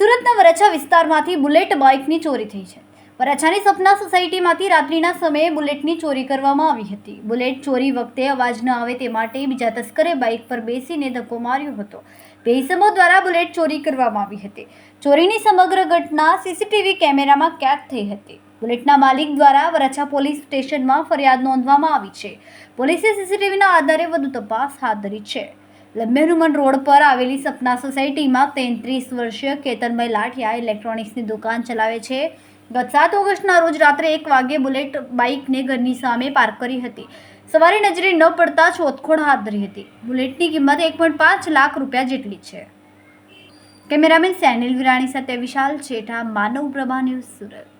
સુરતના વરછા વિસ્તારમાંથી બુલેટ બાઇકની ચોરી થઈ છે. વરછાની સપના સોસાયટીમાંથી રાત્રિના સમયે બુલેટની ચોરી કરવામાં આવી હતી. બુલેટ ચોરી વખતે અવાજ ન આવે તે માટે બીજા તસ્કરે બાઇક પર બેસીને ધક્કો માર્યો હતો. બે ઇસમો દ્વારા બુલેટ ચોરી કરવામાં આવી હતી. ચોરીની સમગ્ર ઘટના સીસીટીવી કેમેરામાં કેદ થઈ હતી. બુલેટના માલિક દ્વારા વરછા પોલીસ સ્ટેશનમાં ફરિયાદ નોંધવામાં આવી છે. પોલીસે સીસીટીવીના આધારે વધુ તપાસ હાથ ધરી છે. લંબેરુમન રોડ પર આવેલી સપના સોસાયટીમાં તેત્રીસ વર્ષીય કેતનભાઈ લાઠિયા ઇલેક્ટ્રોનિક્સની દુકાન ચલાવે છે. ગત સાત ઓગસ્ટના રોજ રાત્રે એક વાગે બુલેટ બાઇકને ઘરની સામે પાર્ક કરી હતી. સવારે નજરે ન પડતા શોધખોળ હાથ ધરી હતી. બુલેટની કિંમત એક પોઈન્ટ પાંચ લાખ રૂપિયા જેટલી છે. કેમેરામેન સેનિલ વિરાણી સાથે વિશાલ છેઠા માનવ પ્રભા ન્યૂઝ સુરત.